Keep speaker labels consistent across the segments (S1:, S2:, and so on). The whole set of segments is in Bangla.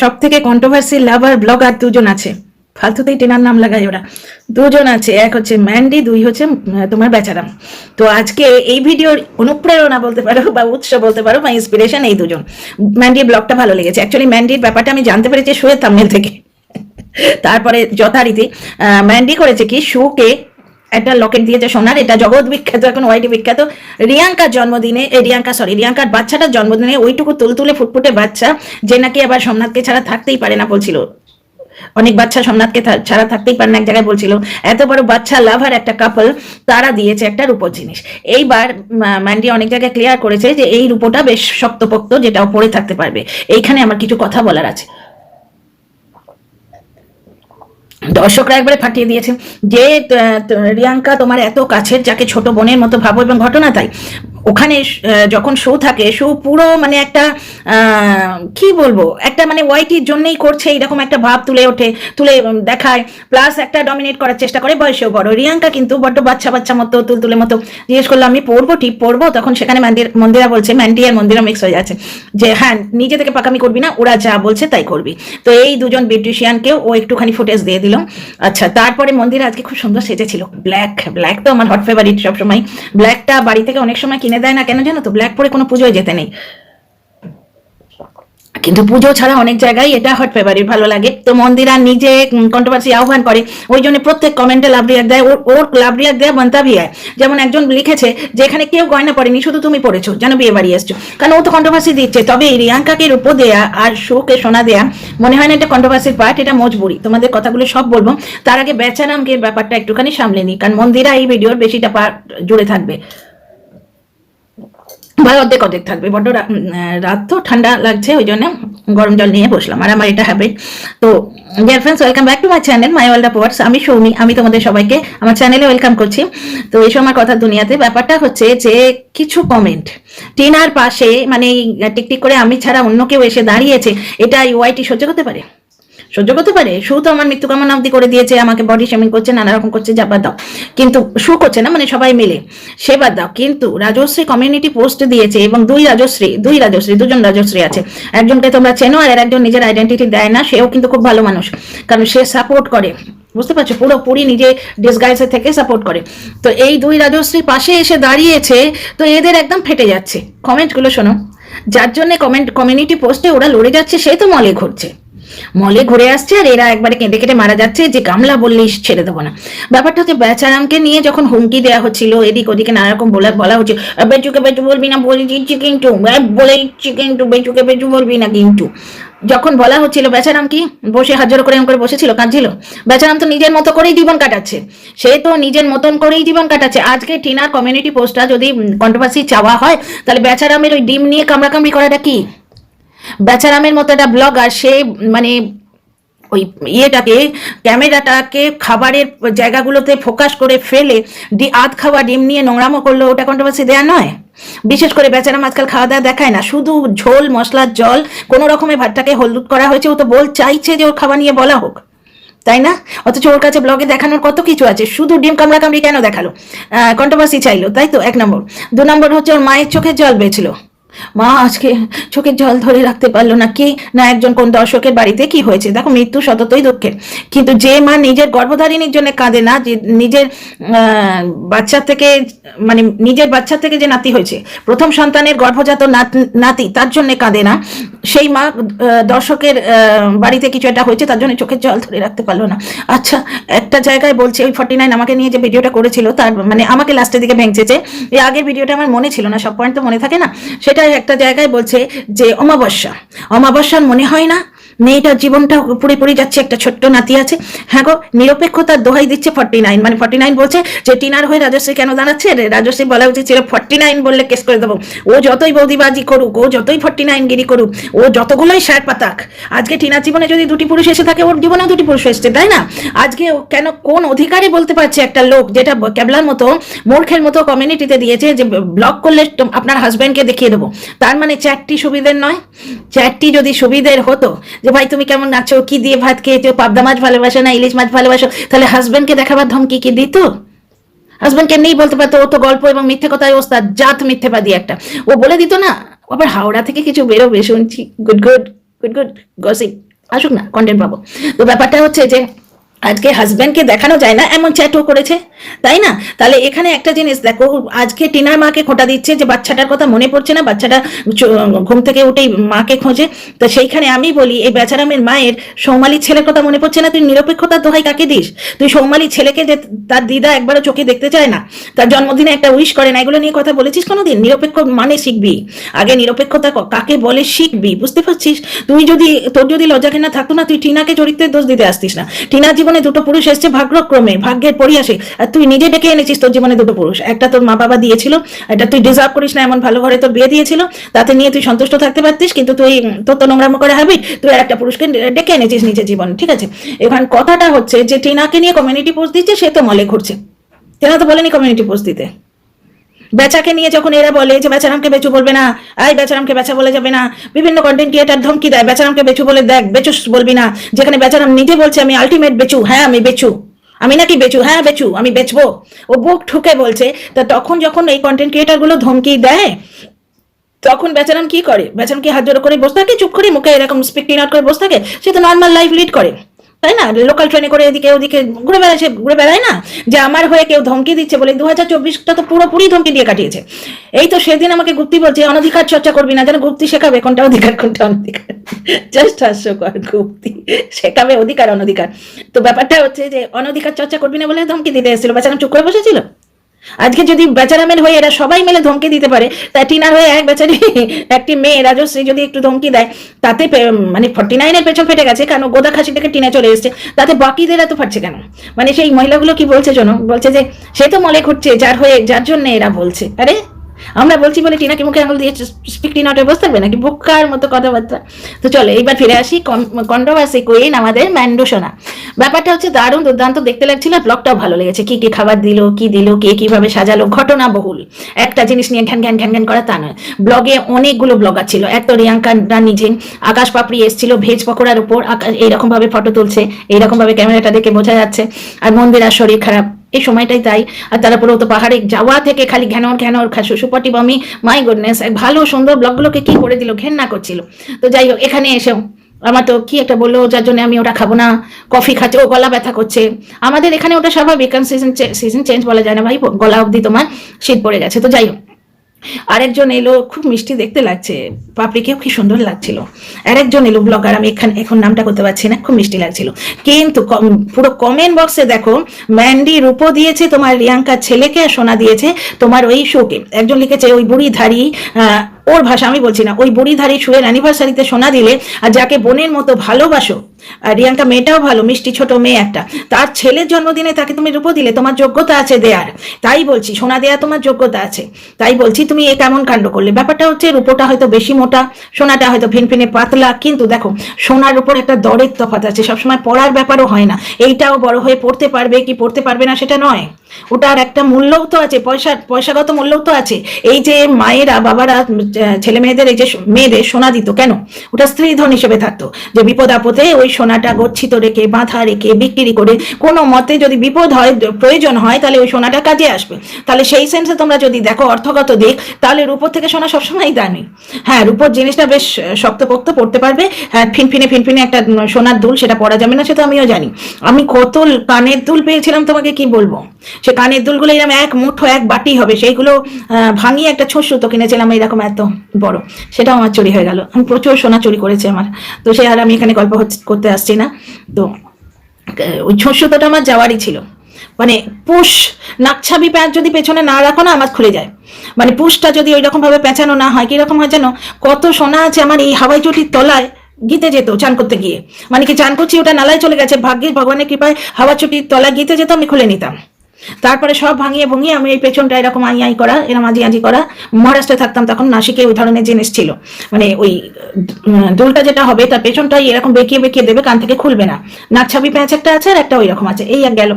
S1: সব থেকে কন্ট্রোভার্সি লাভার ব্লগার দুজন আছে। ফালতুতেই টেনার নাম লাগায় ওরা। দুজন আছে, এক হচ্ছে ম্যান্ডি, দুই হচ্ছে তোমার বেচারাম। তো আজকে এই ভিডিওর অনুপ্রেরণা বলতে পারো বা উৎস বলতে পারো বা ইন্সপিরেশন এই দুজন। ম্যান্ডির ব্লগটা ভালো লেগেছে। অ্যাকচুয়ালি ম্যান্ডির ব্যাপারটা আমি জানতে পেরেছি শুয়ে থামনেল থেকে। তারপরে যথারীতি ম্যান্ডি করেছে কি, শুকে একটা লকেট দিয়েছে সোনার, এটা জগৎ বিখ্যাত, এখন ওয়াইটি বিখ্যাত। রিয়াঙ্কার জন্মদিনে রিয়াঙ্কা সরি রিয়াঙ্কার বাচ্চাটার জন্মদিনে ওইটুকু তুলতুলে ফুটফুটে বাচ্চা, যে নাকি আবার সোমনাথকে ছাড়া থাকতেই পারে না বলছিল। অনেক বাচ্চা সোমনাথকে ছাড়া থাকতেই পারে না, এক জায়গায় বলছিল। এত বড় বাচ্চা লাভার একটা কাপল তারা দিয়েছে একটা রূপোর জিনিস। এইবার ম্যান্ডি অনেক জায়গায় ক্লিয়ার করেছে যে এই রূপোটা বেশ শক্তপোক্ত যেটাও পরে থাকতে পারবে। এইখানে আমার কিছু কথা বলার আছে। দর্শকরা একবারে ফাটিয়ে দিয়েছে যে রিয়াঙ্কা তোমার এত কাছের, যাকে ছোট বোনের মতো ভাবো, এবং ঘটনা তাই। ওখানে যখন শো থাকে শো পুরো মানে একটা কি বলব? একটা মানে ওয়াইটির জন্যই করছে এরকম একটা ভাব তুলে ওঠে, তুলে দেখায়। প্লাস একটা ডমিনেট করার চেষ্টা করে, বয়সেও বড়। রিয়াঙ্কা কিন্তু বড্ড বাচ্চা বাচ্চা মতো, তুলতুলে মতো। জিজ্ঞেস করলাম আমি পড়ব টিপ পড়ব তখন সেখানে মন্দির বলছে, ম্যান্ডি আর মন্দিরা মিক্স হয়ে যাচ্ছে। যে হ্যাঁ নিজে থেকে পাকামি করবি না, ওরা যা বলছে তাই করবি। তো এই দুজন বিউটিশিয়ানকেও ও একটুখানি ফুটেজ দিয়ে দিল। আচ্ছা তারপরে মন্দির আজকে খুব সুন্দর সেজেছিল। ব্ল্যাক ব্ল্যাক তো আমার হট ফেভারিট সবসময়। ব্ল্যাকটা বাড়ি থেকে অনেক সময় কিনে দেয় না কেন জানো তো? ব্ল্যাক পরে কোনো পুজোয় যেতে নেই। কিন্তু পুজো ছাড়া অনেক জায়গায় এটা হট ফেভারিট ভালো লাগে। তো মন্দিরা নিজে কন্ট্রোভার্সি আহ্বান করে। ওই জন্য প্রত্যেক কমেন্টে লাভ রিয়াক দেয়। ওর ওর লাভ দেয় বন্তা ভি হয় যেমন একজন লিখেছে যে এখানে কেউ গয়না পড়েনি শুধু তুমি পড়েছো যেন বিয়ে বাড়ি এসছো। কারণ ও তো কন্ট্রোভার্সি দিচ্ছে। তবে এই রিয়াঙ্কাকে রূপো দেয়া আর শোকে সোনা দেয়া, মনে হয় না এটা কন্ট্রোভার্সির পার্ট এটা মজবুরি। তোমাদের কথাগুলো সব বলব। তার আগে বেচারামকে ব্যাপারটা একটুখানি সামলে নিই। কারণ মন্দিরা এই ভিডিওর বেশিটা পার্ট জুড়ে থাকবে। ভাই, অর্ধেক অর্ধেক থাকবে। বড্ড রাত তো ঠান্ডা লাগছে, ওই জন্য গরম জল নিয়ে বসলাম। আর আমার এটা হ্যাবিট তো dear friends welcome back to my channel my world of আমি সৌমি, আমি তোমাদের সবাইকে আমার চ্যানেলে ওয়েলকাম করছি। তো এই সময় কথা দুনিয়াতে। ব্যাপারটা হচ্ছে যে, কিছু কমেন্ট টিনার পাশে মানে টিকটিক করে আমি ছাড়া অন্য কেউ এসে দাঁড়িয়েছে, এটা ইউআইটি সহ্য করতে পারে? সহ্য করতে পারে। সু তো আমার মৃত্যু কামনা অব্দি করে দিয়েছে, আমাকে বডি শেমিং করছে, নানা রকম করছে, যা বাদ দাও। কিন্তু সু করছে না মানে সবাই মিলে। সে বাদ দাও। কিন্তু রাজশ্রী কমিউনিটি পোস্ট দিয়েছে এবং দুই রাজশ্রী দুই রাজশ্রী, দুজন রাজশ্রী আছে। একজনকে তোমরা চেনো আর একজন নিজের আইডেন্টিটি দেয় না, সেও কিন্তু খুব ভালো মানুষ। কারণ সে সাপোর্ট করে। বুঝতে পারছ? পুরোপুরি নিজে ডিসগাইসে থেকে সাপোর্ট করে। তো এই দুই রাজশ্রী পাশে এসে দাঁড়িয়েছে, তো এদের একদম ফেটে যাচ্ছে। কমেন্টগুলো শোনো। যার জন্য কমেন্ট কমিউনিটি পোস্টে ওরা লড়ে যাচ্ছে, সে তো মলে ঘুরছে। মলে ঘুরে আসছে আর এরা একবারে কেঁদে কেটে মারা যাচ্ছে যে গামলা বললেই ছেড়ে দেবো না। ব্যাপারটা হচ্ছে বেচারামকে নিয়ে যখন হুমকি দেওয়া হচ্ছিল এদিক ওদিকে নানা রকম বলা বলা হচ্ছে বেচুকে বেচু বলবি না বলে কিন্তু আ, বলে দিচ্ছি কিন্তু বেচুকে বেচু বলবি না কিন্তু। যখন বলা হচ্ছিল বেচারাম কি বসে হাজার করে করে বসেছিল কাঁদছিল? বেচারাম তো নিজের মতো করেই জীবন কাটাচ্ছে। সে তো নিজের মতন করেই জীবন কাটাচ্ছে। আজকে টিনার কমিউনিটি পোস্টটা যদি কন্ট্রোভার্সি চাওয়া হয় তাহলে বেচারামের ওই ডিম নিয়ে কামড়াকামড়ি করাটা কি? বেচারামের মতো একটা ব্লগার সে মানে ওই ইয়েটাকে, ক্যামেরাটাকে খাবারের জায়গাগুলোতে ফোকাস করে ফেলে, ডি, আধ খাওয়া ডিম নিয়ে নোংরামো করল, ওটা কন্ট্রোভার্সি দেওয়া নয়? বিশেষ করে বেচারাম আজকাল খাওয়া দাওয়া দেখায় না, শুধু ঝোল, মশলার জল, কোনো রকমের ভাতটাকে হলুদ করা হয়েছে, ও তো বল চাইছে যে ওর খাওয়া নিয়ে বলা হোক, তাই না? অথচ ওর কাছে ব্লগে দেখানোর কত কিছু আছে, শুধু ডিম কামড়া কামড়ি কেন দেখাল? কন্ট্রোভার্সি চাইলো, তাই তো? এক নম্বর। দু নম্বর হচ্ছে ওর মায়ের চোখের জল বেছিল মা আজকে চোখের জল ধরে রাখতে পারল না। কি না একজন কোন দর্শকের বাড়িতে কি হয়েছে? দেখো, মৃত্যু সততই দুঃখের কিন্তু যে মা নিজের গর্ভধারিণীর জন্য কাঁদে না, যে নিজের বাচ্চা থেকে মানে নিজের বাচ্চা থেকে যে নাতি হয়েছে, প্রথম সন্তানের গর্ভজাত নাতি তার জন্য কাঁদে না। সেই মা দর্শকের বাড়িতে কিছু একটা হয়েছে, তার জন্য চোখের জল ধরে রাখতে পারল না। আচ্ছা একটা জায়গায় বলছে, ওই ফর্টি নাইন আমাকে নিয়ে যে ভিডিওটা করেছিল, তার মানে আমাকে লাস্টের দিকে ভেঙচেছে এই আগের ভিডিওটা আমার মনে ছিল না, সব পয়েন্ট তো মনে থাকে না। সেটা একটা জায়গায় বলছে যে অমাবস্যা। অমাবস্যার মনে হয় না? মেয়েটার জীবনটা পুরে পড়ে যাচ্ছে, একটা ছোট্ট নাতি আছে। হ্যাঁ গো, নিরপেক্ষতার দোহাই দিচ্ছে ফর্টি নাইন মানে ফর্টি নাইন বলছে যে, টিনার হয়ে রাজশ্রী কেন দাঁড়াচ্ছে? রাজশ্রী বলা উচিত ছিল ফর্টি নাইন বললে কেস করে দেবো। ও যতই বৌদিবাজি করুক, ও যতই ফর্টি নাইন গিরি করুক, ও যতগুলোই সার পাতাক, আজকে টিনার জীবনে যদি দুটি পুরুষ এসে থাকে, ওর জীবনেও দুটি পুরুষ এসছে, তাই না? আজকে কেন, কোন অধিকারে বলতে পারছে একটা লোক যেটা ক্যাবলার মতো, মূর্খের মতো কমিউনিটিতে দিয়েছে যে ব্লক করলে আপনার হাজব্যান্ডকে দেখিয়ে দেবো। তার মানে চ্যাটটি সুবিধের নয়। চ্যাটটি যদি সুবিধের হতো যে ভাই তুমি কেমন নাচো? কি দিয়ে ভাত খেয়েছো? পাবদা মাছ ভালোবাসো না ইলিশ মাছ ভালোবাসো? তাহলে হাজব্যান্ডকে দেখাবার ধমকি কি দিত? হাজব্যান্ডকে নেই বলতে পারতো, ও তো গল্প এবং মিথ্যে কথায় ওস্তাদ, জাত মিথ্যেবাদী একটা। ও বলে দিত না আবার হাওড়া থেকে কিছু বেরোবে, শুনছি good good good good gossip আসুক না কন্টেন্ট পাবো। তো ব্যাপারটা হচ্ছে যে আজকে হাজব্যান্ডকে দেখানো যায় না, এমন চ্যাটও করেছে, তাই না? তাহলে এখানে একটা জিনিস দেখো, আজকে টিনার মাকে খোটা দিচ্ছে যে বাচ্চাটার কথা মনে পড়ছে না, বাচ্চাটা ঘুম থেকে উঠেই মাকে খোঁজে। তো সেইখানে আমি বলি, এই বেচারামের মায়ের সৌমালির ছেলের কথা মনে পড়ছে না, তুই নিরপেক্ষতার দোহাই কাকে দিস? তুই সৌমালির ছেলেকে যে তার দিদা একবারও চোখে দেখতে চায় না, তার জন্মদিনে একটা উইশ করে না, এগুলো নিয়ে কথা বলেছিস কোনোদিন? নিরপেক্ষ মানে শিখবি। আগে নিরপেক্ষতা কাকে বলে শিখবি? বুঝতে পারছিস? তুই যদি, তোর যদি লজ্জা ঘেনা থাকতো না, তুই টিনাকে চরিত্রের দোষ দিতে আসতিস না। টিনা জীবনে দুটো পুরুষ এসছে ভাগ্যক্রমে, ভাগ্যের পরিহাসে। আর তুই নিজে ডেকে এনেছিস তোর জীবনে দুটো পুরুষ। একটা তোর মা বাবা দিয়েছিল, এটা তুই ডিজার্ভ করিস না, এমন ভালো ঘরে তোর বিয়ে দিয়েছিল। তাতে নিয়ে তুই সন্তুষ্ট থাকতে পারতিস, কিন্তু তুই তোর তো নোংরামো করে হাবি, তুই একটা পুরুষকে ডেকে এনেছিস নিজের জীবন, ঠিক আছে? এখন কথাটা হচ্ছে যে টিনাকে নিয়ে কমিউনিটি পোস্ট দিচ্ছে, সে তো মলে ঘুরছে। টিনা তো বলেনি কমিউনিটি পোস্ট দিতে। বেচাকে নিয়ে যখন এরা বলে যে বেচারামকে বেচু বলবে না আই বেচারামকে বেচা বলে যাবে না, বিভিন্ন কন্টেন্ট ক্রিয়েটার ধমকি দেয়, বেচারামকে বেচু বলে দেখ বেচু বলবি না, যেখানে বেচারাম নিজে বলছে, আমি আলটিমেট বেচু হ্যাঁ আমি বেচু, আমি নাকি বেচু হ্যাঁ বেচু, আমি বেচবো। ও বুক ঠুকে বলছে, তা তখন যখন এই কন্টেন্ট ক্রিয়েটারগুলো ধমকি দেয়, তখন বেচারাম কি করে? বেচারাম কি হাত জোড়ো করে বসে থাকে, চুপ করে মুখে এরকম স্পিকিং আউট করে বসে থাকে, সে তো নর্মাল লাইফ লিড করে। তাই না? লোকাল ট্রেনে করে এদিকে ওদিকে ঘুরে বেড়ায় সে ঘুরে বেড়ায় না? যে আমার হয়ে কেউ ধমকি দিচ্ছে বলে দু হাজার চব্বিশটা তো পুরোপুরি ধমকি দিয়ে কাটিয়েছে। এই তো সেদিন আমাকে গুপ্তি বলছে, অনধিকার চর্চা করবি না, যেন গুপ্তি শেখাবে কোনটা অধিকার, কোনটা অনধিকার। জাস্ট হাস্যকর, গুপ্তি। শেখাবে অধিকার, অনধিকার। তো ব্যাপারটা হচ্ছে যে, অনধিকার চর্চা করবি না বলে ধমকি দিতে এসেছিল, বেচারা চুপ করে বসেছিল? আজকে যদি বেচারামের হয়ে এরা সবাই মিলে ধমকি দিতে পারে তা টিনার হয়ে এক বেচারি, একটি মেয়ে রাজশ্রী যদি একটু ধমকি দেয়, তাতে মানে ফর্টি নাইনের পেছন ফেটে গেছে, কারণ গোদা খাসি থেকে টিনা চলে এসছে, তাতে বাকিদের এত ফাটছে কেন? মানে সেই মহিলাগুলো কি বলছে জন? বলছে যে, সে তো মলে ঘুরছে, যার হয়ে যার জন্য এরা বলছে। আরে আমরা বলছি বলে টিনাকে মুখে আঙুল দিয়ে স্পিক টিনাটে বসে থাকবে নাকি? বোকার মতো কথাবার্তা। তো চলো, এইবার ফিরে আসি কন্ট্রোভার্সি কুইন আমাদের ম্যান্ডো সোনা। ব্যাপারটা হচ্ছে দারুণ দুর্দান্ত, দেখতে লাগছিল আর ব্লগটাও ভালো লেগেছে। কি কি খাবার দিল, কি দিল, কে কীভাবে সাজালো, ঘটনা বহুল। একটা জিনিস নিয়ে ঘ্যান ঘ্যান ঘ্যান ঘ্যান করা তা নয়। ব্লগে অনেকগুলো ব্লগার ছিল। এক তো রিয়াঙ্কা নিজে আকাশ পাপড়ি এসেছিল ভেজ পকোড়ার উপর আকাশ এইরকম ভাবে ফটো তুলছে এইরকম ভাবে ক্যামেরাটা দেখে বোঝা যাচ্ছে। আর মন্দিরার শরীর খারাপ। এই সময়টাই তাই। আর তারপরে তো পাহাড়ে যাওয়া থেকে খালি ঘেনর খাসু সুপাটি বমি। মাই গুডনেস এক ভালো সুন্দর ব্লগগুলোকে কি করে দিল, ঘেন্না করছিল। তো যাই হোক, এখানে এসেও আমার তো কি একটা বলল, যার জন্য আমি ওটা খাব না। কফি খাচ্ছে, ও গলা ব্যথা করছে। আমাদের এখানে ওটা স্বাভাবিক, কারণ সিজন সিজন চেঞ্জ বলা যায় না ভাই, গলা অবধি তোমার শীত পড়ে গেছে। তো যাই হোক আরেকজন এলো, খুব মিষ্টি দেখতে লাগছে। পাপড়িকেও কি সুন্দর লাগছিল। আরেকজন এলো, ব্লগার, আমি এখানে এখন নামটা করতে পারছি না, খুব মিষ্টি লাগছিল। কিন্তু পুরো কমেন্ট বক্সে দেখো, ম্যান্ডি রূপো দিয়েছে তোমার রিয়াঙ্কার ছেলেকে আর সোনা দিয়েছে তোমার ওই শোকে। একজন লিখেছে, ওই বুড়ি ধারি ওর ভাষা আমি বলছি না, ওই বুড়িধারী শুয়ের অ্যানিভার্সারিতে সোনা দিলে আর যাকে বোনের মতো ভালোবাসো আর রিয়াঙ্কা মেয়েটাও ভালো, মিষ্টি ছোট মেয়ে একটা। তার ছেলের জন্মদিনে তাকে তুমি রূপো দিলে, তোমার যোগ্যতা আছে দেয়ার। তাই বলছি, সোনা দেয়া তোমার যোগ্যতা আছে। তাই বলছি, তুমি এ কেমন কাণ্ড করলে? ব্যাপারটা হচ্ছে, রূপোটা হয়তো বেশি মোটা, সোনাটা হয়তো ফিনফিনে পাতলা, কিন্তু দেখো, সোনার উপর একটা দরের তফাৎ আছে। সবসময় পড়ার ব্যাপারও হয় না। এইটাও বড় হয়ে পড়তে পারবে কি পড়তে পারবে না সেটা নয়। ওটার একটা মূল্যও তো আছে, পয়সা, পয়সাগত মূল্যও তো আছে। এই যে মায়েরা, বাবারা ছেলে মেয়েদের এই যে মেয়েদের সোনা দিত কেন? ওটা স্ত্রীধন হিসেবে থাকতো। যে বিপদ আপদে ওই সোনাটা গচ্ছিত রেখে, বাঁধা রেখে, বিক্রি করে, কোনো মতে যদি বিপদ হয়, প্রয়োজন হয়, তাহলে ওই সোনাটা কাজে আসবে। তাহলে সেই সেন্সে তোমরা যদি দেখো, অর্থগত দিক, তাহলে রূপর থেকে সোনা সবসময় দামি। হ্যাঁ রূপর জিনিসটা বেশ শক্তপোক্ত পড়তে পারবে। হ্যাঁ ফিনফিনে ফিনফিনে একটা সোনার দুল, সেটা পরা যাবে না, সেটা আমিও জানি। আমি কত কানের দুল পেয়েছিলাম, তোমাকে কি বলব? সে কানের দুলগুলো এরকম এক মুঠো, এক বাটি হবে, সেইগুলো ভাঙিয়ে একটা ছোট সুতো কিনেছিলাম, এরকম এত বড়। সেটাও আমার চুরি হয়ে গেল। আমি প্রচুর সোনা চুরি করেছে আমার। তো সে আর আমি এখানে গল্প হচ্ছে- করতে আসছি না। তো ওই ছোট আমার যাওয়ারই ছিল। মানে পুষ নাকছাবি প্যাঁচ যদি পেছনে না রাখো না, আমার খুলে যায়। মানে পুষটা যদি ওই রকমভাবে পেঁচানো না হয়, কীরকম হয় যেন কত সোনা আছে আমার এই হাওয়াই চটির তলায় গীতে যেত চান করতে গিয়ে। মানে কি চান করছি, ওটা নালায় চলে গেছে। ভাগ্যে ভগবানের কৃপায় হাওয়া চটির তলায় গীতে যেত, আমি খুলে নিতাম। তারপরে সব ভাঙিয়ে ভঙিয়ে আমি এই পেছনটা এরকম আই আই করা এরকম আজি আজি করা। মহারাষ্ট্রে থাকতাম তখন নাসিকে ওই ধরনের জিনিস ছিল। মানে ওই দোলটা যেটা হবে তার পেছনটাই এরকম বেঁকিয়ে বেঁকিয়ে দেবে, কান থেকে খুলবে না। নাক ছাবি প্যাঁচ একটা আছে আর একটা ওই রকম আছে। এই গেল।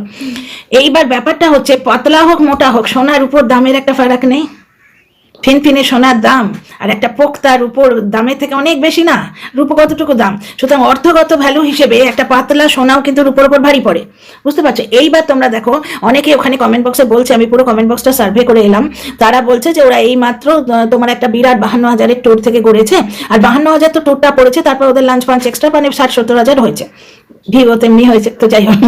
S1: এইবার ব্যাপারটা হচ্ছে, পাতলা হোক, মোটা হোক, সোনার উপর দামের একটা ফারাক নেই। ফিনফিনে সোনার দাম, আর একটা পোক্তার উপর দামের থেকে অনেক বেশি না, রূপো কতটুকু দাম? সুতরাং অর্থগত ভ্যালু হিসেবে একটা পাতলা সোনাও কিন্তু রূপোর উপর ভারী পড়ে। বুঝতে পারছ? এইবার তোমরা দেখো অনেকে ওখানে কমেন্ট বক্সে বলছে, আমি পুরো কমেন্ট বক্সটা সার্ভে করে এলাম। তারা বলছে যে ওরা এই মাত্র তোমার একটা বিরাট বাহান্ন হাজারের টোর থেকে গড়েছে আর বাহান্ন হাজার তো টোরটা পড়েছে, তারপর ওদের লাঞ্চ পাঞ্চ এক্সট্রা মানে ষাট সত্তর হাজার হয়েছে। ভিভো তেমনি হয়েছে, তো যাই হোক।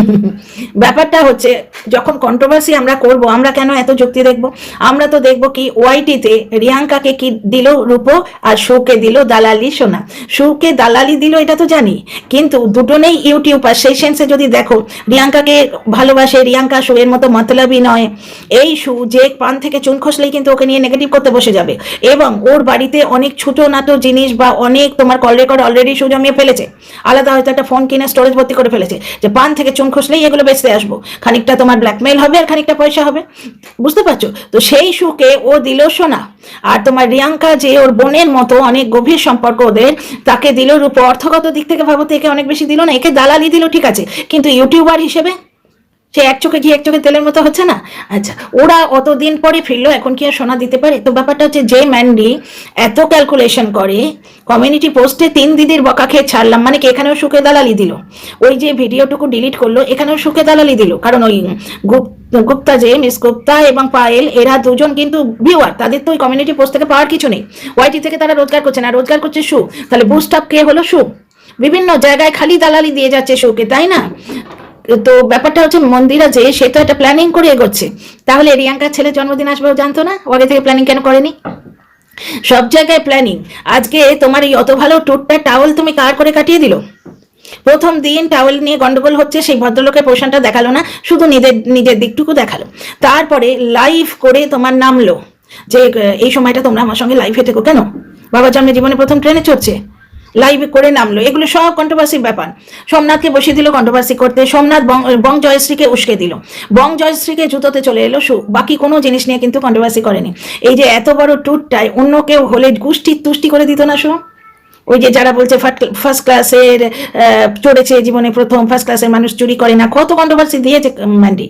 S1: ব্যাপারটা হচ্ছে, যখন কন্ট্রোভার্সি আমরা করব, আমরা কেন এত যুক্তি দেখব? আমরা তো দেখব কি ওয়াইটিতে রিয়াঙ্কাকে কি দিল রূপো আর শোকে দিল দালালি সোনা। শোকে দালালি দিল, এটা তো জানি। কিন্তু দুটো নেই ইউটিউবার সেই সেন্সে যদি দেখো, রিয়াঙ্কাকে ভালোবাসে, রিয়াঙ্কা শো এর মতো মতলবই নয়। এই শু, যে পান থেকে চুন খসলেই কিন্তু ওকে নিয়ে নেগেটিভ করতে বসে যাবে। এবং ওর বাড়িতে অনেক ছোট নাটো জিনিস বা অনেক তোমার কল রেকর্ড অলরেডি শু জমিয়ে ফেলেছে। আলাদা হয়তো একটা ফোন কিনে স্টোরেজ ভর্তি করে ফেলেছে। যে পান থেকে চুন খসলেই এগুলো বেচতে আসব। খানিকটা তোমার ব্ল্যাকমেল হবে আর খানিকটা পয়সা হবে। বুঝতে পারছ? তো সেই সুখে ও দিল সোনা। আর তোমার রিয়াঙ্কা যে ওর বোনের মতো অনেক গভীর সম্পর্ক ওদের, তাকে দিল রূপ অর্থগত দিক থেকে ভাবতে একে অনেক বেশি দিল না, একে দালালি দিল, ঠিক আছে। কিন্তু ইউটিউবার হিসেবে সে এক চোখে ঘি, এক চোখে তেলের মতো হচ্ছে না? আচ্ছা ওরা অতদিন পরে ফিরলো, এখন কি আর সোনা দিতে পারে? তো ব্যাপারটা হচ্ছে যে ম্যান্ডি এত ক্যালকুলেশন করে কমিউনিটি পোস্টে তিন দিদির বকা খেয়ে ছাড়লাম মানে কি এখানেও সুখে দালালি দিল? ওই যে ভিডিওটুকু ডিলিট করল, এখানেও সুখে দালালি দিল। কারণ ওই গুপ- গুপ্তা যে মিস গুপ্তা এবং পায়েল, এরা দুজন কিন্তু ভিউয়ার তাদের তো ওই কমিউনিটি পোস্ট থেকে পাওয়ার কিছু নেই। ওয়াইটি থেকে তারা রোজগার করছে না, রোজগার করছে সু তাহলে বুস্ট আপ কে হলো সু বিভিন্ন জায়গায় খালি দালালি দিয়ে যাচ্ছে সুকে তাই না? তো ব্যাপারটা হচ্ছে মন্দিরা যে, সে তো একটা প্ল্যানিং করে এগোচ্ছে। তাহলে রিয়াঙ্কার ছেলে জন্মদিন আসবে জানতো না? আগে থেকে প্ল্যানিং কেন করেনি? সব জায়গায় প্ল্যানিং আজকে তোমার এই অত ভালো ট্যুরটা টাওয়েল তুমি কার করে কাটিয়ে দিল? প্রথম দিন টাওয়েল নিয়ে গন্ডগোল হচ্ছে, সেই ভদ্রলোকের পোষণটা দেখাল না, শুধু নিজের নিজের দিকটুকু দেখাল। তারপরে লাইভ করে তোমার নামলো যে, এই সময়টা তোমরা আমার সঙ্গে লাইভ হেঁটেকো কেন? বাবা জন্মে জীবনে প্রথম ট্রেনে চড়ছে। লাইভ করে নামলো। এগুলো সব কন্ট্রোভার্সির ব্যাপার। সোমনাথকে বসিয়ে দিল কন্ট্রোভার্সি করতে। সোমনাথ বং জয়শ্রীকে উস্কে দিল। বং জয়শ্রীকে জুতোতে চলে এলো। বাকি কোনো জিনিস নিয়ে কিন্তু কন্ট্রোভার্সি করেনি। এই যে এত বড় ট্যুরটায় অন্য কেউ হলে গুষ্টি তুষ্টি করে দিত না সু? ওই যে যারা বলছে ফার্স্ট ক্লাসের চড়েছে জীবনে প্রথম ফার্স্ট ক্লাসের মানুষ চুরি করে না, কত কন্ট্রোভার্সি দিয়েছে ম্যান্ডি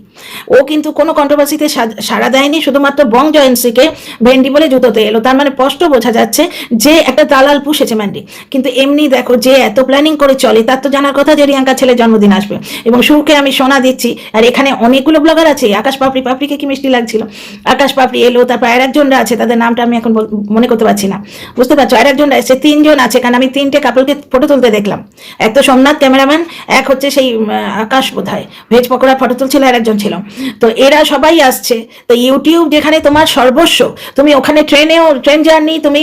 S1: ও কিন্তু কোনো কন্ট্রোভার্সিতে সাড়া দেয়নি, শুধুমাত্র বং জয়েন্সিকে ভেন্ডি বলে জুতোতে এলো। তার মানে স্পষ্ট বোঝা যাচ্ছে যে একটা দালাল পুষেছে ম্যান্ডি কিন্তু এমনি দেখো যে এত প্ল্যানিং করে চলে, তার তো জানার কথা যে রিয়াঙ্কা ছেলের জন্মদিন আসবে। এবং সুরকে আমি সোনা দিচ্ছি, আর এখানে অনেকগুলো ব্লগার আছে, আকাশ পাপড়ি, পাপড়িকে কি মিষ্টি লাগছিল? আকাশ পাপড়ি এলো, তারপর আর একজনরা আছে, তাদের নামটা আমি এখন মনে করতে পারছি না। বুঝতে পারছ? আর একজনরা এসছে, তিনজন আছে কারণ আমি তিনটে কাপড়কে ফটো তুলতে দেখলাম। এক তো সোমনাথ ক্যামেরাম্যান এক হচ্ছে সেই আকাশ বোধ হয় ভেজ পকোড়া ফটো তুলছিল আর একজন ছিল। তো এরা সবাই আসছে, তো ইউটিউব যেখানে তোমার সর্বস্ব, তুমি ওখানে ট্রেনেও ট্রেন জার্নি তুমি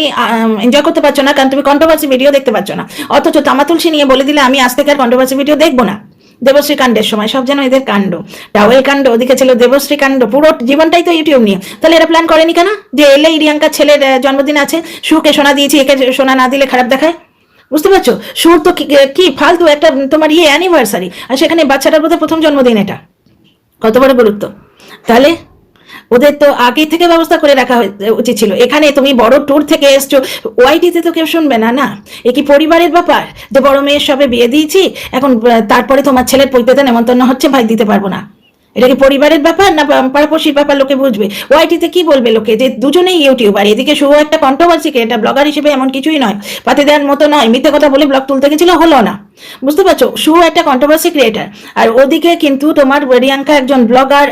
S1: এনজয় করতে পারছ না, কারণ তুমি কন্ট্রোভার্সি ভিডিও দেখতে পাচ্ছ না। অথচ তামাতুলসি নিয়ে বলে দিলে, আমি আজ থেকে আর কন্ট্রোভার্সি ভিডিও দেখব না। দেবশ্রী কাণ্ডের সময়, সব যেন এদের কাণ্ড। ডাওয়েল কাণ্ড, ওদিকে ছিল দেবশ্রী কাণ্ড, পুরো জীবনটাই তো ইউটিউব নিয়ে। তাহলে এরা প্ল্যান করেনি কেন? যে এলে রিয়াঙ্কার ছেলের জন্মদিন আছে সুকে সোনা দিয়েছি, একে সোনা না দিলে খারাপ দেখায়? বুঝতে পারছ? সুর তো কি- কি ফালতু, একটা তোমার ইয়ে অ্যানিভার্সারি আর সেখানে বাচ্চাটার বোধহয় প্রথম জন্মদিন এটা। কত বড় গুরুত্ব? তাহলে ওদের তো আগে থেকে ব্যবস্থা করে রাখা উচিত ছিল। এখানে তুমি বড় ট্যুর থেকে এসছো। ওয়াইটিতে তো কেউ শুনবে না না? এ কি পরিবারের ব্যাপার? যে বড় মেয়ের সবে বিয়ে দিয়েছি, এখন তারপরে তোমার ছেলের পৈতেতে নেমন্তন্ন হচ্ছে, ভাই দিতে পারব না। এটা কি পরিবারের ব্যাপার না পাড়াপড়শির ব্যাপার লোকে বুঝবে? ওয়াইটিতে কি বলবে লোকে? যে দুজনেই ইউটিউবার, এদিকে শুভ একটা কন্ট্রোভার্সি এটা ব্লগার হিসেবে এমন কিছুই নয়। পাতে দেওয়ার মতো নয়, মিথ্যে কথা বলে ব্লগ তুলতে গেছিল হলো না। বুঝতে পারছ? শুভ একটা কন্ট্রোভার্সি ক্রিয়েটার আর ওদিকে কিন্তু তোমার রিয়াঙ্কা একজন ব্লগার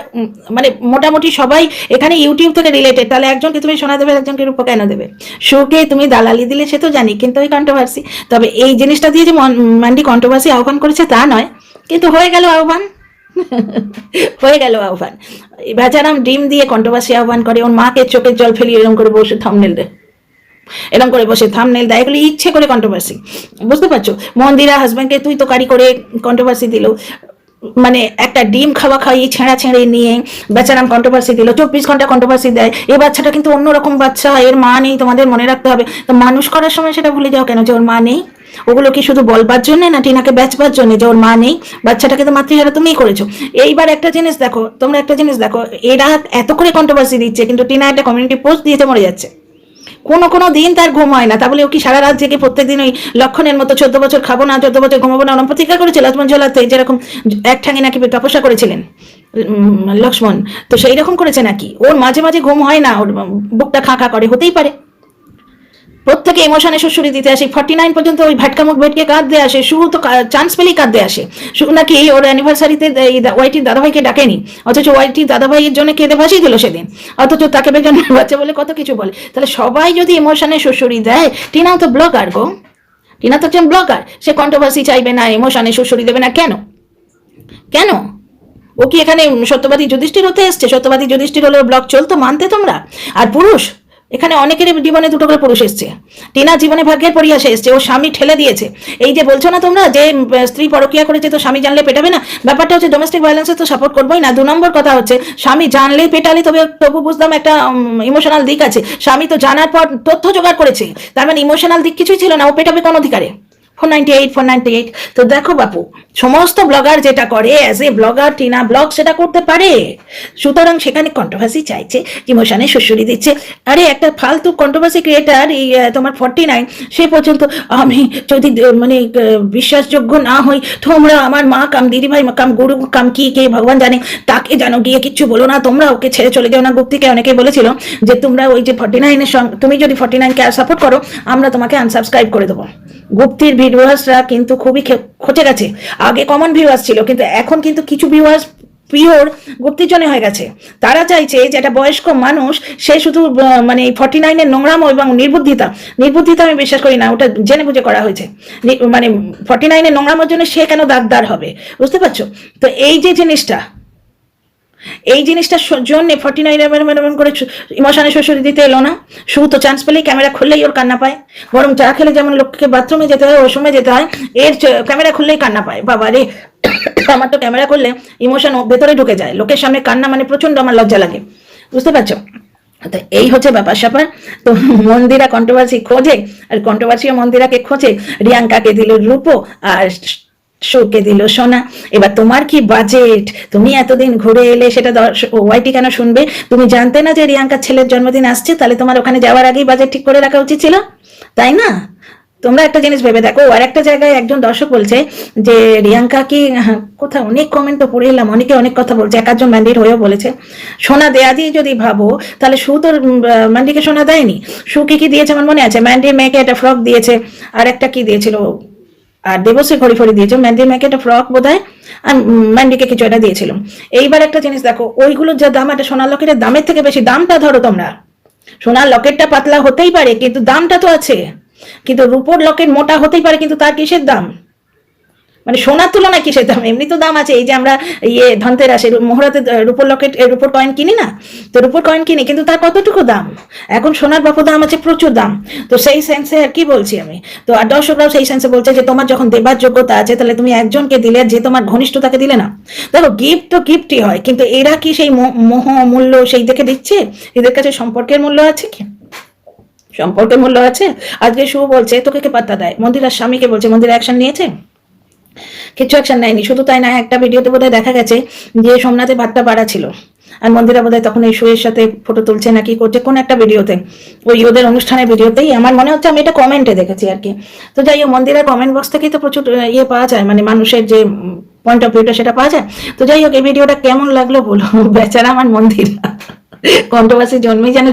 S1: মানে মোটামুটি সবাই এখানে ইউটিউব থেকে রিলেটেড তাহলে একজনকে তুমি শোনা দেবে একজনকে রূপ কেন দেবে? শুকে তুমি দালালি দিলে সে তো জানি, কিন্তু ওই কন্ট্রোভার্সি তবে এই জিনিসটা দিয়ে যে মন- ম্যান্ডি কন্ট্রোভার্সি আহ্বান করেছে তা নয়। কিন্তু হয়ে গেল আহ্বান। হয়ে গেল আহ্বান। বেচারাম ডিম দিয়ে কন্ট্রোভার্সি আহ্বান করে, ওর মাকে চোখের জল ফেলিয়ে এরকম করে বসে থামনেল দেয় এরকম করে বসে থামনেল দেয়, এগুলো ইচ্ছে করে কন্ট্রোভার্সি বুঝতে পারছ? মন্দিরা হাজব্যান্ডকে তুই তো কারি করে কন্ট্রোভার্সি দিল। মানে একটা ডিম খাওয়া খাইয়ে ছেঁড়া ছেঁড়ে নিয়ে বেচারাম কন্ট্রোভার্সি দিল। চব্বিশ ঘণ্টা কন্ট্রোভার্সি দেয়। এই বাচ্চাটা কিন্তু অন্যরকম বাচ্চা, এর মা নেই, তোমাদের মনে রাখতে হবে। তো মানুষ করার সময় সেটা ভুলে যাও কেন যে ওর মা নেই? ওগুলো কি শুধু বলবার জন্য না, টিনাকে বেচবার জন্য, যে ওর মা নেই, বাচ্চাটাকে তো মাতৃহারা তুমিই করেছ। এইবার একটা জিনিস দেখো, তোমরা একটা জিনিস দেখো, এরা এত করে কন্ট্রোভার্সি দিচ্ছে, কিন্তু টিনা একটা কমিউনিটি পোস্ট দিয়েছে, মরে যাচ্ছে। কোনো কোনো দিন তার ঘুম হয় না, তা বলে ও কি সারা রাত জেগে প্রত্যেকদিন ওই লক্ষণের মতো চোদ্দ বছর খাব না, চোদ্দ বছর ঘুমাবো না, ওরম করেছিল লক্ষ্মণ ঝোলাতে যেরকম এক ঠাঙে নাকি তপস্যা করেছিলেন লক্ষ্মণ, তো সেই রকম করেছে নাকি? ওর মাঝে মাঝে ঘুম হয় না, ওর বুকটা খাঁ খাঁ করে, হতেই পারে। প্রত্যেকে ইমোশনে শ্বশুরি দিতে আসে। ফর্টি নাইন পর্যন্ত ওই ভাটকা মুখ ভেটকে কাঁদতে আসে। শুরু তো চান্স পেলেই কাঁদতে আসে। শুধু নাকি ওর অ্যানিভার্সারিতে ওয়াইটির দাদাভাইকে ডাকেনি। অথচ ওয়াইটির দাদাভাইয়ের জন্য কেঁদে ভাসিয়ে দিল সেদিন। অথচ তাকে বেজন বাচ্চা বলে কত কিছু বলে। তাহলে সবাই যদি ইমোশনে শ্বশুরি দেয় টিনাও তো ব্লগার গো। টিনা তো একজন ব্লগার সে কন্ট্রোভার্সি চাইবে না ইমোশনে শ্বশুরি দেবে না। কেন? কেন? ও কি এখানে সত্যবাদী যুধিষ্ঠির হতে এসছে? সত্যবাদী যুধিষ্ঠির হলে ব্লগ চলতো? মানতে তোমরা? আর পুরুষ? এখানে অনেকের জীবনে দুটো করে পুরুষ এসছে। টিনা জীবনে ভাগ্যের পরিহাসে এসছে, ও স্বামী ঠেলে দিয়েছে। এই যে বলছো না তোমরা যে স্ত্রী পরকিয়া করেছে তো স্বামী জানলে পেটাবে না? ব্যাপারটা হচ্ছে ডোমেস্টিক ভায়োলেন্সে তো সাপোর্ট করবোই না। দু নম্বর কথা হচ্ছে, স্বামী জানলে পেটালে তবে তবু বুঝলাম একটা ইমোশনাল দিক আছে। স্বামী তো জানার পর তথ্য জোগাড় করেছে। তার মানে ইমোশনাল দিক কিছুই ছিল না, ও পেটাবে কোন অধিকারে? Four ninety eight four ninety eight তো দেখো বাপু, সমস্ত ব্লগার যেটা করে as a blogger Tina blog সেটা করতে পারে। সুতরাং সেখানে কন্ট্রোভার্সি চাইছে ইমোশনে শ্বশুরি দিচ্ছে। আরে, একটা ফালতু কন্ট্রোভার্সি ক্রিয়েটার এই তোমার ফর্টি নাইন সে পর্যন্ত আমি যদি মানে বিশ্বাসযোগ্য না হই, তোমরা আমার মা কাম দিদিভাই, কাম গুরু, কাম কি, কে ভগবান জানে, তাকে জানো গিয়ে কিচ্ছু বলো না, তোমরা ওকে ছেড়ে চলে যাও না, গুপ্তিকে অনেকে বলেছিল যে তোমরা ওই যে ফর্টি নাইনের সঙ্গে, তুমি যদি ফর্টি নাইনকে সাপোর্ট করো, আমরা তোমাকে আনসাবস্ক্রাইব করে দেবো। গুপ্তির ভিউয়ার্সরা কিন্তু খুবই খচে গেছে। আগে কমন ভিউয়ার্স ছিল, কিন্তু এখন কিন্তু কিছু ভিউয়ার্স পিওর গুপ্তির জন্য হয়ে গেছে। তারা চাইছে যে একটা বয়স্ক মানুষ, সে শুধু মানে ফর্টি নাইনের নোংরাম এবং নির্বুদ্ধিতা নির্বুদ্ধিতা আমি বিশ্বাস করি না, ওটা জেনে বুঝে করা হয়েছে। মানে ফর্টি নাইনের নোংরামের জন্য সে কেন দাগদার হবে? বুঝতে পারছ? তো এই যে জিনিসটা এই জিনিসটার জন্যে ফর্টি নাইন এমন এমন করে ইমোশনে শ্বশুরি দিতে এলো না। শুধু তো চান্স পেলেই ক্যামেরা খুললেই ওর কান্না পায়। বরং চা খেলে যেমন লোককে বাথরুমে যেতে হয় সময় যেতে হয়, এর ক্যামেরা খুললেই কান্না পায়। বাবা রে, আমার তো ক্যামেরা করলে ইমোশন ভেতরে ঢুকে যায়। লোকের সামনে কান্না মানে প্রচণ্ড আমার লজ্জা লাগে। বুঝতে পারছ? তো এই হচ্ছে ব্যাপার স্যাপার। তো মন্দিরা কন্ট্রোভার্সি খোঁজে, আর কন্ট্রোভার্সিও মন্দিরাকে খোঁজে রিয়াঙ্কাকে দিল রূপো আর শোকে দিল, সোনা, এবার তোমার কি বাজেট তুমি এতদিন ঘুরে এলে সেটা ওয়াইটি কেন শুনবে? তুমি জানতে না যে রিয়াঙ্কার ছেলের জন্মদিন আসছে, তাহলে তোমার ওখানে যাওয়ার আগেই বাজেট ঠিক করে রাখা উচিত ছিল? তাই না? তোমরা একটা জিনিস ভেবে দেখো, আর একটা জায়গায় একজন দর্শক বলছে যে রিয়াঙ্কা কি, কোথাও অনেক কমেন্ট তো পড়ে এলাম, অনেকে অনেক কথা বলছে, এক একজন ম্যান্ডির হয়েও বলেছে। সোনা, দেয়া দিয়ে যদি ভাবো, তাহলে সু তোর ম্যান্ডিকে সোনা দেয়নি? সু কি কি দিয়েছে আমার মনে আছে? ম্যান্ডির মেয়েকে একটা ফ্রক দিয়েছে, আর একটা কি দিয়েছিল? আর দেবশ্রী ঘড়ি ফড়ি দিয়েছে। ম্যান্ডির মেয়েকে একটা ফ্রক বোধ হয় আর ম্যান্ডিকে কিছু একটা দিয়েছিলাম এইবার একটা জিনিস দেখো, ওইগুলোর যা দাম, একটা সোনার লকেটের দামের থেকে বেশি দামটা ধরো তোমরা। সোনার লকেটটা পাতলা হতেই পারে, কিন্তু দামটা তো আছে। কিন্তু রুপোর লকেট মোটা হতেই পারে, কিন্তু তার কিসের দাম? মানে সোনার তুলনায় কিসের দাম এমনি তো দাম আছে। এই যে আমরা ইয়ে ধনতেরাসে মোহরাতে রূপোর লকেট রূপোর কয়েন কিনি না? তো রূপোর কয়েন কিনি, কিন্তু তার কতটুকু দাম? এখন সোনার বাপু দাম আছে প্রচুর দাম। তো সেই সেন্সে আর কি বলছি আমি? তো আর দর্শকরাও সেই সেন্সে বলছে যে, তোমার যখন দেবার যোগ্যতা আছে, তাহলে তুমি একজনকে দিলে, যে তোমার ঘনিষ্ঠতাকে দিলে না। দেখো গিফট তো গিফটই হয়, কিন্তু এরা কি সেই মোহ, মূল্য সেই দেখে দিচ্ছে? এদের কাছে সম্পর্কের মূল্য আছে কি? সম্পর্কের মূল্য আছে? আজকে শু বলছে, তোকে কে পাত্তা দেয়? মন্দিরার স্বামীকে বলছে, মন্দির অ্যাকশন নিয়েছে? কিছু অ্যাকশন নেয়নি। শুধু তাই না, একটা ভিডিওতে বোধহয় দেখা গেছে যে সোমনাথে ভাতটা বাড়া ছিল। আর মন্দিরা বোধহয় তখন এই শুয়ের সাথে ফটো তুলছে নাকি করছে, কোন একটা ভিডিওতে ওই ওদের অনুষ্ঠানের ভিডিওতেই আমার মনে হচ্ছে আমি এটা কমেন্টে দেখেছি আর কি। তো যাই হোক, মন্দিরের কমেন্ট বক্স থেকেই তো প্রচুর ইয়ে পাওয়া যায়। মানে মানুষের যে পয়েন্ট অফ ভিউটা সেটা পাওয়া যায়। তো যাই হোক, এই ভিডিওটা কেমন লাগল বলো? বেচারা আমার মন্দির। কন্ট্রোভার্সি জন্মেই যেন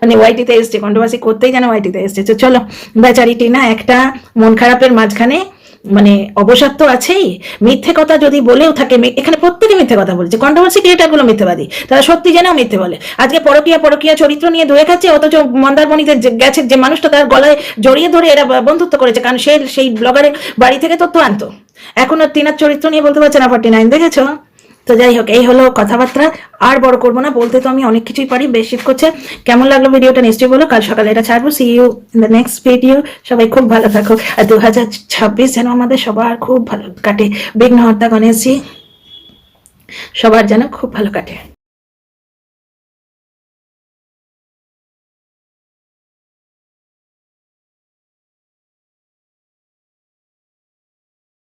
S1: মানে ওয়াইটিতে এসছে। কন্ট্রোভার্সি করতেই যেন ওয়াইটিতে এসছে। তো চলো, বেচারিটি না একটা মন খারাপের মাঝখানে মানে অবসাদ তো আছেই। মিথ্যে কথা যদি বলেও থাকে এখানে প্রত্যেকে মিথ্যে কথা বলছে। কন্ট্রোভার্সি ক্রিয়েটারগুলো মিথ্যেবাদী। তারা সত্যি জেনেও মিথ্যে বলে। আজকে পরকিয়া পরকিয়া চরিত্র নিয়ে ধুয়ে খাচ্ছে, অথচ মন্দারমণিতে গেছে যে মানুষটা তার গলায় জড়িয়ে ধরে এরা বন্ধুত্ব করেছে, কারণ সে সেই ব্লগারের বাড়ি থেকে তথ্য আনতো। এখন তিনার চরিত্র নিয়ে বলতে পারছে না ফর্টি নাইন দেখেছ? তো যাই হোক এই হলো কথাবার্তা। আর বড় করব না, বলতে তো আমি অনেক কিছুই পারি। বেশ, শীত করছে। কেমন লাগল ভিডিওটা নিশ্চয়ই বলো। কাল সকালে এটা ছাড়বো। See you in the next video সবাই খুব ভালো থাকো। আর দু হাজার ছাব্বিশ যেন আমাদের সবার খুব ভালো কাটে। বিঘ্ন হত্যা গণেশজি, সবার যেন খুব ভালো কাটে।